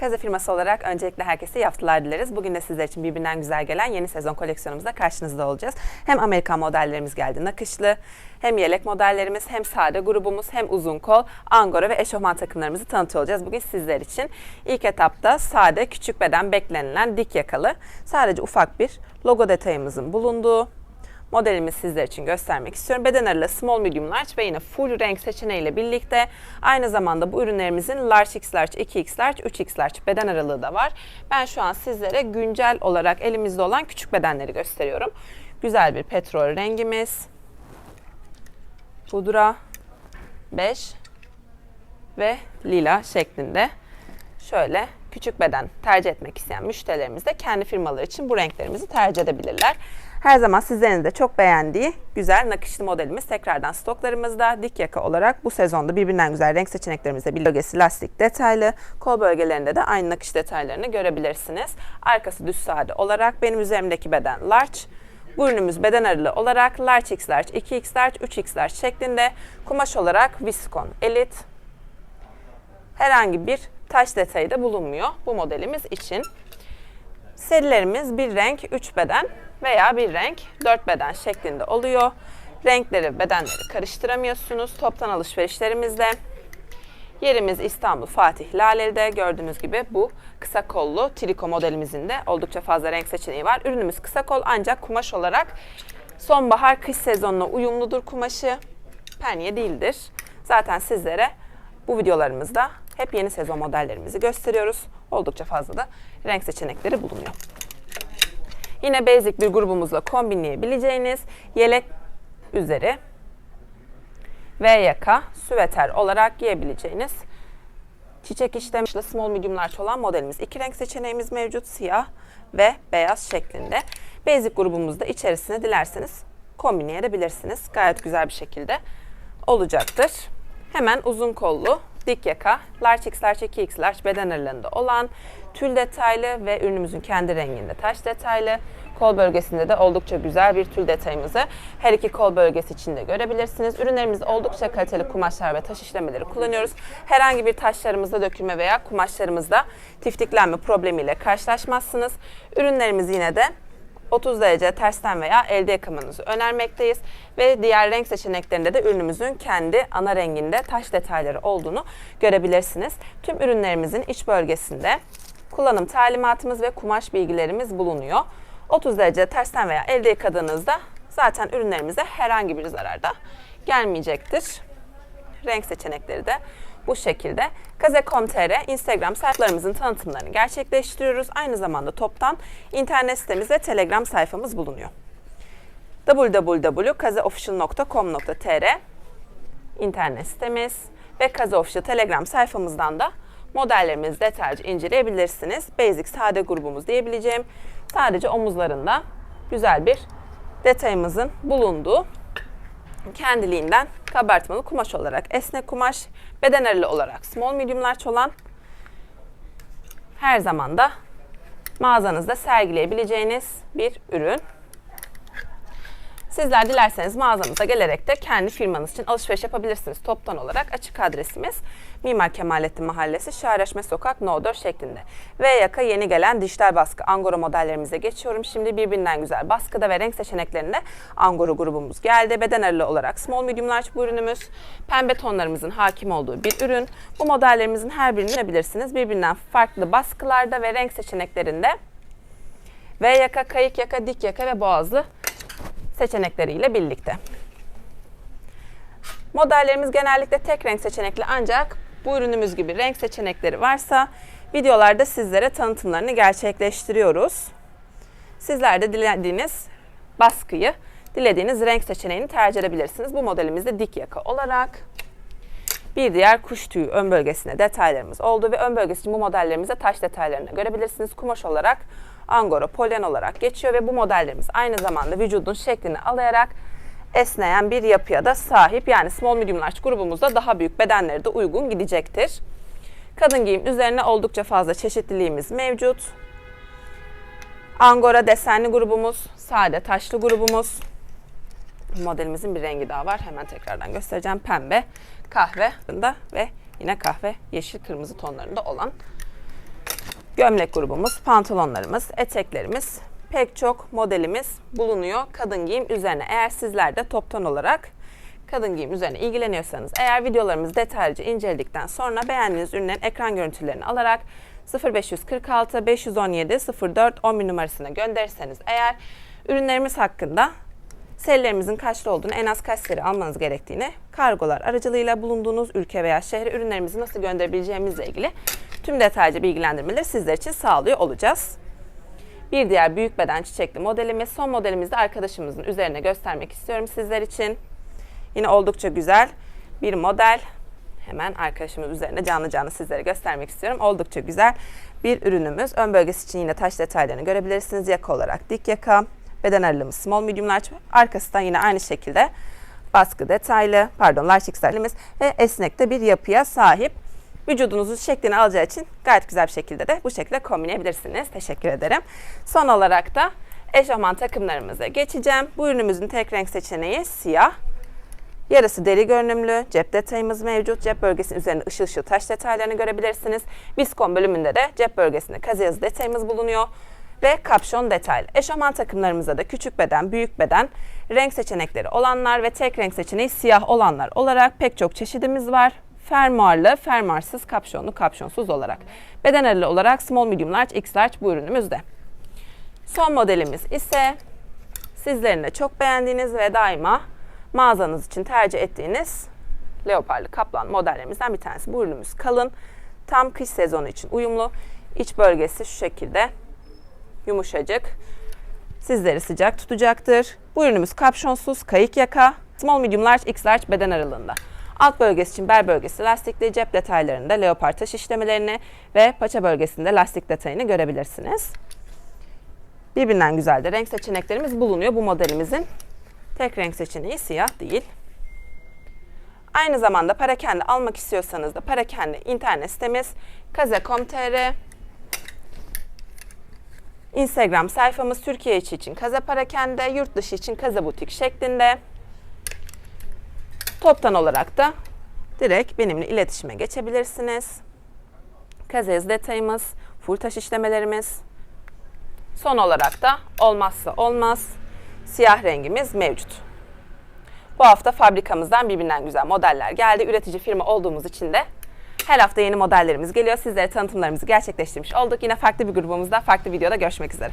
Kaze firması olarak öncelikle herkese iyi haftalar dileriz. Bugün de sizler için birbirinden güzel gelen yeni sezon koleksiyonumuzda karşınızda olacağız. Hem Amerikan modellerimiz geldi nakışlı, hem yelek modellerimiz, hem sade grubumuz, hem uzun kol, angora ve eşofman takımlarımızı tanıtıyor olacağız bugün sizler için. İlk etapta sade, küçük beden beklenilen dik yakalı, sadece ufak bir logo detayımızın bulunduğu modelimi sizler için göstermek istiyorum. Beden aralığı small, medium, large ve yine full renk seçeneğiyle birlikte aynı zamanda bu ürünlerimizin large x large, 2x large, 3x large beden aralığı da var. Ben şu an sizlere güncel olarak elimizde olan küçük bedenleri gösteriyorum. Güzel bir petrol rengimiz, pudra, beş ve lila şeklinde şöyle küçük beden tercih etmek isteyen müşterilerimiz de kendi firmaları için bu renklerimizi tercih edebilirler. Her zaman sizlerin de çok beğendiği güzel nakışlı modelimiz tekrardan stoklarımızda. Dik yaka olarak bu sezonda birbirinden güzel renk seçeneklerimizde bir bölgesi lastik detaylı. Kol bölgelerinde de aynı nakış detaylarını görebilirsiniz. Arkası düz sade olarak benim üzerimdeki beden large. Bu ürünümüz beden aralığı olarak large x large, 2x large, 3x large şeklinde. Kumaş olarak viskon elit. Herhangi bir taş detayı da bulunmuyor bu modelimiz için. Serilerimiz bir renk 3 beden veya bir renk 4 beden şeklinde oluyor. Renkleri, bedenleri karıştıramıyorsunuz. Toptan alışverişlerimizde Yerimiz İstanbul Fatih Laleli'de. Gördüğünüz gibi bu kısa kollu triko modelimizin de oldukça fazla renk seçeneği var. Ürünümüz kısa kol ancak kumaş olarak sonbahar kış sezonuna uyumludur kumaşı. Penye değildir. Zaten sizlere bu videolarımızda hep yeni sezon modellerimizi gösteriyoruz. Oldukça fazla da renk seçenekleri bulunuyor. Yine basic bir grubumuzla kombinleyebileceğiniz yelek üzeri V yaka, süveter olarak giyebileceğiniz çiçek işlemişli small medium large olan modelimiz. İki renk seçeneğimiz mevcut. Siyah ve beyaz şeklinde. Basic grubumuzda içerisine dilerseniz kombinleyebilirsiniz. Gayet güzel bir şekilde olacaktır. Hemen uzun kollu dik yaka, large x large 2x large beden aralığında olan tül detaylı ve ürünümüzün kendi renginde taş detaylı. Kol bölgesinde de oldukça güzel bir tül detayımızı her iki kol bölgesi için de görebilirsiniz. Ürünlerimizde oldukça kaliteli kumaşlar ve taş işlemeleri kullanıyoruz. Herhangi bir taşlarımızda dökülme veya kumaşlarımızda tiftiklenme problemiyle karşılaşmazsınız. Ürünlerimiz yine de 30 derece tersten veya elde yakamanızı önermekteyiz. Ve diğer renk seçeneklerinde de ürünümüzün kendi ana renginde taş detayları olduğunu görebilirsiniz. Tüm ürünlerimizin iç bölgesinde kullanım talimatımız ve kumaş bilgilerimiz bulunuyor. 30 derece tersten veya elde yıkadığınızda zaten ürünlerimize herhangi bir zararda gelmeyecektir. Renk seçenekleri de bu şekilde. Kaze.com.tr Instagram sayfalarımızın tanıtımlarını gerçekleştiriyoruz. Aynı zamanda toptan internet sitemiz ve Telegram sayfamız bulunuyor. www.kazeofficial.com.tr internet sitemiz ve Kaze Official Telegram sayfamızdan da modellerimizi detaylıca inceleyebilirsiniz. Basic sade grubumuz diyebileceğim sadece omuzlarında güzel bir detayımızın bulunduğu kendiliğinden kabartmalı kumaş olarak esnek kumaş, beden aralığı olarak small medium large olan her zaman da mağazanızda sergileyebileceğiniz bir ürün. Sizler dilerseniz mağazamıza gelerek de kendi firmanız için alışveriş yapabilirsiniz. Toptan olarak açık adresimiz Mimar Kemalettin Mahallesi Şahreşme Sokak No 4 şeklinde. Ve yaka yeni gelen dijital baskı Angora modellerimize geçiyorum. Şimdi birbirinden güzel baskıda ve renk seçeneklerinde Angora grubumuz geldi. Beden aralığı olarak small medium large bu ürünümüz. Pembe tonlarımızın hakim olduğu bir ürün. Bu modellerimizin her birini görebilirsiniz. Birbirinden farklı baskılarda ve renk seçeneklerinde V yaka, kayık yaka, dik yaka ve boğazlı seçenekleriyle birlikte. Modellerimiz genellikle tek renk seçenekli ancak bu ürünümüz gibi renk seçenekleri varsa videolarda sizlere tanıtımlarını gerçekleştiriyoruz. Sizler de dilediğiniz baskıyı, dilediğiniz renk seçeneğini tercih edebilirsiniz. Bu modelimizde dik yaka olarak bir diğer kuş tüyü ön bölgesine detaylarımız oldu ve ön bölgesi bu modellerimizde taş detaylarını görebilirsiniz. Kumaş olarak angora, polen olarak geçiyor ve bu modellerimiz aynı zamanda vücudun şeklini alayarak esneyen bir yapıya da sahip. Yani small medium large grubumuzda daha büyük bedenleri de uygun gidecektir. Kadın giyim üzerine oldukça fazla çeşitliliğimiz mevcut. Angora desenli grubumuz, sade taşlı grubumuz. Modelimizin bir rengi daha var. Hemen tekrardan göstereceğim. Pembe, kahve ve yine kahve, yeşil, kırmızı tonlarında olan Gömlek grubumuz, pantolonlarımız, eteklerimiz, pek çok modelimiz bulunuyor kadın giyim üzerine. Eğer sizler de toptan olarak kadın giyim üzerine ilgileniyorsanız, eğer videolarımızı detaylıca inceledikten sonra beğendiğiniz ürünlerin ekran görüntülerini alarak 0546 517 04 11 numarasına gönderirseniz eğer ürünlerimiz hakkında serilerimizin kaçlı olduğunu, en az kaç seri almanız gerektiğini, kargolar aracılığıyla bulunduğunuz ülke veya şehre ürünlerimizi nasıl gönderebileceğimizle ilgili tüm detaylıca bilgilendirmeleri sizler için sağlıyor olacağız. Bir diğer büyük beden çiçekli modelimiz. Son modelimizi de arkadaşımızın üzerine göstermek istiyorum sizler için. Yine oldukça güzel bir model. Hemen arkadaşımız üzerine canlı canlı sizlere göstermek istiyorum. Oldukça güzel bir ürünümüz. Ön bölgesi için yine taş detaylarını görebilirsiniz. Yaka olarak dik yaka. Beden aralığımız small medium large. Arkasından yine aynı şekilde baskı detaylı, pardon large XL'imiz ve esnek de bir yapıya sahip. Vücudunuzun şeklini alacağı için gayet güzel bir şekilde de bu şekilde kombinleyebilirsiniz. Teşekkür ederim. Son olarak da eşofman takımlarımıza geçeceğim. Bu ürünümüzün tek renk seçeneği siyah. Yarısı deri görünümlü, cep detayımız mevcut. Cep bölgesinin üzerinde ışıl ışıl taş detaylarını görebilirsiniz. Viskon bölümünde de cep bölgesinde kazı yazı detayımız bulunuyor. Ve kapşon detaylı. Eşofman takımlarımızda da küçük beden, büyük beden, renk seçenekleri olanlar ve tek renk seçeneği siyah olanlar olarak pek çok çeşidimiz var. Fermuarlı, fermuarsız, kapşonlu, kapşonsuz olarak. Beden aralığı olarak small, medium, large, x large bu ürünümüzde. Son modelimiz ise sizlerin de çok beğendiğiniz ve daima mağazanız için tercih ettiğiniz leoparlı kaplan modellerimizden bir tanesi. Bu ürünümüz kalın, tam kış sezonu için uyumlu. İç bölgesi şu şekilde yumuşacık. Sizleri sıcak tutacaktır. Bu ürünümüz kapşonsuz, kayık yaka, small, medium, large, x large beden aralığında. Alt bölgesi için bel bölgesi lastikli, cep detaylarında leopar taş işlemelerini ve paça bölgesinde lastik detayını görebilirsiniz. Birbirinden güzel de renk seçeneklerimiz bulunuyor bu modelimizin. Tek renk seçeneği siyah değil. Aynı zamanda parakende almak istiyorsanız da parakende internet sitemiz kaze.com.tr Instagram sayfamız Türkiye içi için Kaze Parakende, yurt dışı için Kaze Butik şeklinde. Toptan olarak da direkt benimle iletişime geçebilirsiniz. Kaze yazı detayımız, full taş işlemelerimiz. Son olarak da olmazsa olmaz siyah rengimiz mevcut. Bu hafta fabrikamızdan birbirinden güzel modeller geldi. Üretici firma olduğumuz için de her hafta yeni modellerimiz geliyor. Sizlere tanıtımlarımızı gerçekleştirmiş olduk. Yine farklı bir grubumuzda, farklı videoda görüşmek üzere.